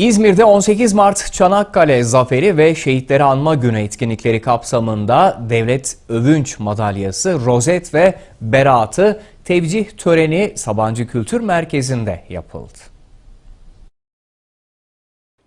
İzmir'de 18 Mart Çanakkale Zaferi ve Şehitleri Anma Günü etkinlikleri kapsamında Devlet Övünç Madalyası, Rozet ve Beratı tevcih töreni Sabancı Kültür Merkezi'nde yapıldı.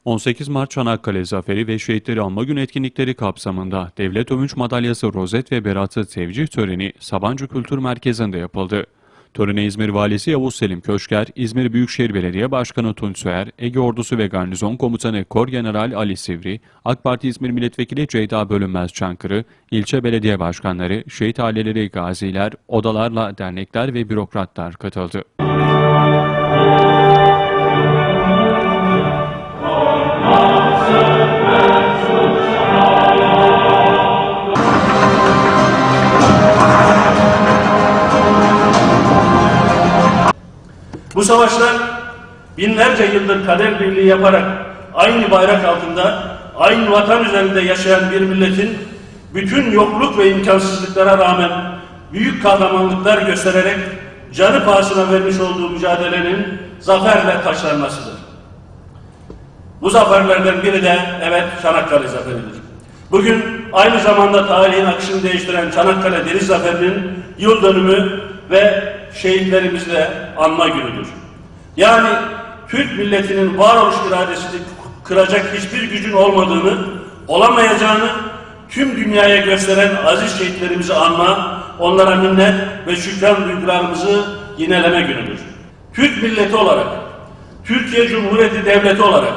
18 Mart Çanakkale Zaferi ve Şehitleri Anma Günü etkinlikleri kapsamında Devlet Övünç Madalyası Rozet ve Beratı tevcih töreni Sabancı Kültür Merkezi'nde yapıldı. Törene İzmir Valisi Yavuz Selim Köşker, İzmir Büyükşehir Belediye Başkanı Tunç Soyer, Ege Ordusu ve Garnizon Komutanı Kor General Ali Sivri, AK Parti İzmir Milletvekili Ceyda Bölünmez Çankırı, ilçe belediye başkanları, şehit aileleri, gaziler, odalarla dernekler ve bürokratlar katıldı. Bu savaşlar binlerce yıldır kader birliği yaparak aynı bayrak altında, aynı vatan üzerinde yaşayan bir milletin bütün yokluk ve imkansızlıklara rağmen büyük kahramanlıklar göstererek canı pahasına vermiş olduğu mücadelenin zaferle taçlanmasıdır. Bu zaferlerden biri de evet Çanakkale Zaferi'dir. Bugün aynı zamanda tarihin akışını değiştiren Çanakkale Deniz Zaferi'nin yıl dönümü ve şehitlerimizi de anma günüdür. Yani Türk milletinin varoluş iradesini kıracak hiçbir gücün olmadığını, olamayacağını tüm dünyaya gösteren aziz şehitlerimizi anma, onlara minnet ve şükran duygularımızı yineleme günüdür. Türk milleti olarak, Türkiye Cumhuriyeti Devleti olarak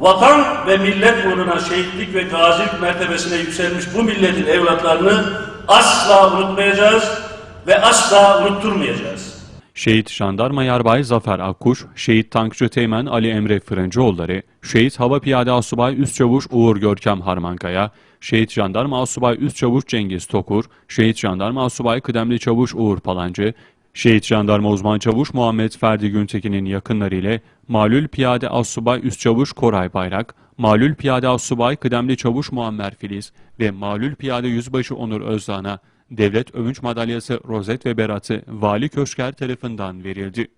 vatan ve millet uğruna şehitlik ve gazilik mertebesine yükselmiş bu milletin evlatlarını asla unutmayacağız ve asla unutturmayacağız. Şehit Jandarma Yarbay Zafer Akkuş, Şehit Tankçı Teğmen Ali Emre Fırıncıoğulları, Şehit Hava Piyade Asubay Üst Çavuş Uğur Görkem Harmankaya, Şehit Jandarma Asubay Üst Çavuş Cengiz Tokur, Şehit Jandarma Asubay Kıdemli Çavuş Uğur Palancı, Şehit Jandarma Uzman Çavuş Muhammed Ferdi Güntekin'in yakınları ile Malül Piyade Assubay Üst Çavuş Koray Bayrak, Malül Piyade Assubay Kıdemli Çavuş Muammer Filiz ve Malül Piyade Yüzbaşı Onur Özdağ'a Devlet Övünç Madalyası Rozet ve Berat'ı Vali Köşker tarafından verildi.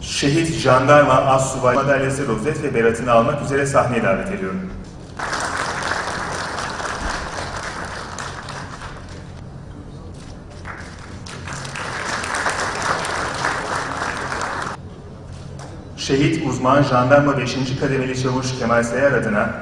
Şehit Jandarma Assubay Madalyası Rozet ve Berat'ını almak üzere sahneye davet ediyorum. Şehit Uzman Jandarma 5. Kademeli Çavuş Kemal Sayar adına